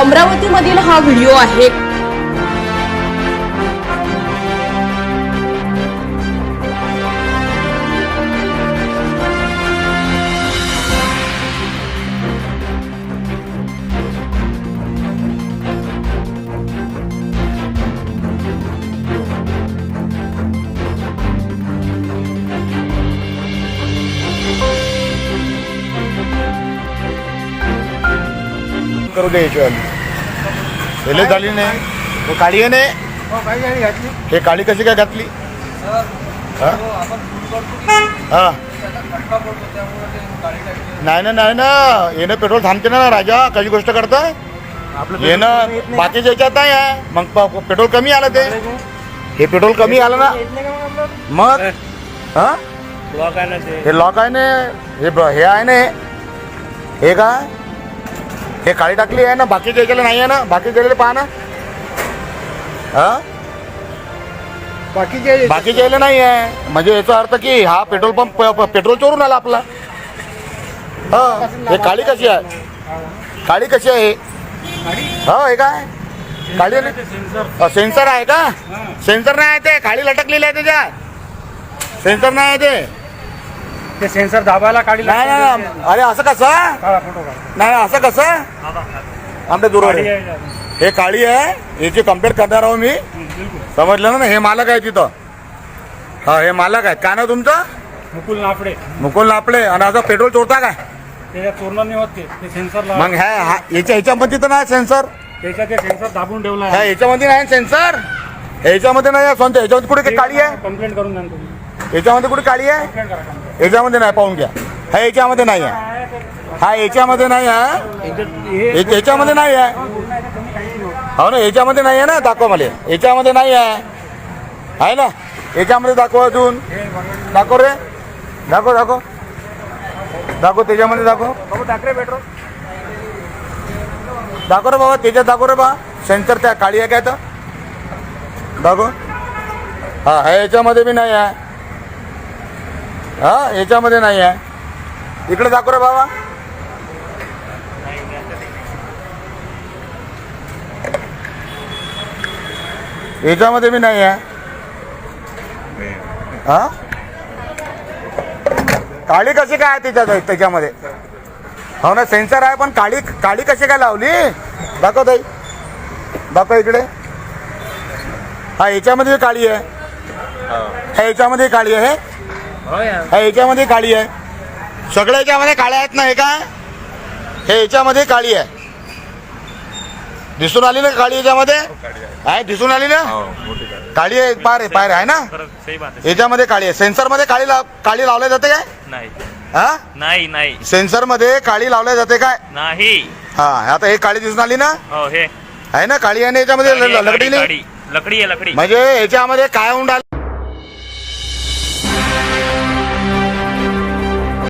अमरावतीमधील हा व्हिडिओ आहे. करू दे याच्यावाली पहिले झाली नाही. हे काळी आहे नाही. हो घातली? हे काळी कशी काय घातली? हा? नाही ना नाही ना. येणं पेट्रोल थांबते ना राजा. कशी गोष्ट करताय? येणं बाकीच्या याच्यात नाही आहे. मग प- पेट्रोल कमी आलं ते. हे पेट्रोल कमी आलं ना. मग हा? ब्लॉक आहे ना ते. हे लॉक आहे ना. हे ब- हे आहे ना. हे. हे काय हे काळी टाकली आहे ना बाकीच्या याच्याला नाही आहे ना बाकीच्या याच्याला पहा ना. हा? बाकीचे बाकीच्या याला नाही आहे. म्हणजे याचा अर्थ की हा पेट्रोल पंप प- पेट्रोल चोरून आला आपला. हा हे काळी कशी आहे? काळी कशी आहे हो? हे काय? काळी सेन्सर आहे का? सेन्सर नाही आहे ते काळी लटकलेली आहे त्याच्यात. सेन्सर नाही आहे ते. ते सेन्सर दाबायला काढी नाही नाही, नाही. अरे असं कसं? काढा फोटो काढा. नाही असं कसं? आमच्या दूर गाडी आहे. हे काळी आहे. याची कंपेअर करणार आहो मी. समजलं ना हे मालक आहे तिथं. हा हे मालक आहेत काय ना तुमचं? मुकुल नाफडे. मुकुल नापले आणि असं पेट्रोल चोरता काय? त्याच्यात चोरणं नाही होत ते. सेन्सर मग ह्या याच्या ह्याच्यामध्ये तर नाही सेन्सर ते सेन्सर दाबून ठेवला ह्या याच्यामध्ये नाही सेन्सर ह्याच्यामध्ये नाही आहे? स्वतः ह्याच्यामध्ये कुठे काळी आहे? कंप्लेंट करून द्या ना तुम्ही. याच्यामध्ये कुठे काळी आहे? कंप्लेंट करा complaint. याच्यामध्ये नाही पाहून घ्या. हा याच्यामध्ये नाही आहे. हा याच्यामध्ये नाही आहे. हे याच्यामध्ये नाही आहे. हो ना याच्यामध्ये नाही आहे ना दाखवा मला. याच्यामध्ये नाही आहे. आहे ना? याच्यामध्ये दाखव अजून. दाखव रे. दाखव दाखव. दाखव त्याच्यामध्ये दाखव. पेट्रोल. दाखव रे बाबा त्याच्यात दाखव रे बा. सेन्सर त्या काळी आहे काय तर दाखव. हा हा याच्यामध्ये बी नाही आहे. हा याच्यामध्ये नाही आहे. इकडे दाखव रे बाबा. याच्यामध्ये बी नाही आहे. हा? काळी कशी काय आहे त्याच्यात त्याच्यामध्ये? हो ना सेन्सर आहे पण काळी काळी कशी काय लावली? दाखव ताई. दाखव इकडे. हा याच्यामध्ये काळी आहे. हा. याच्यामध्ये काळी आहे. हा याच्यामध्ये काळी आहे. सगळ्या याच्यामध्ये काळ्या आहेत ना हे काय? हे याच्यामध्ये काळी आहे. दिसून आली ना काळी याच्यामध्ये? आहे. दिसून आली ना? काळी आहे. पार आहे पार आहे ना? है याच्यामध्ये काळी आहे. सेन्सरमध्ये काळी काळी लावल्या जाते काय? नाही. हा? नाही नाही. सेन्सरमध्ये काळी लावल्या जाते काय? नाही. हा आता हे काळी दिसून आली ना? हो हे. आहे ना काळी आहे ना याच्यामध्ये? लकडी. लकडी आहे लकडी. म्हणजे याच्यामध्ये काय होऊन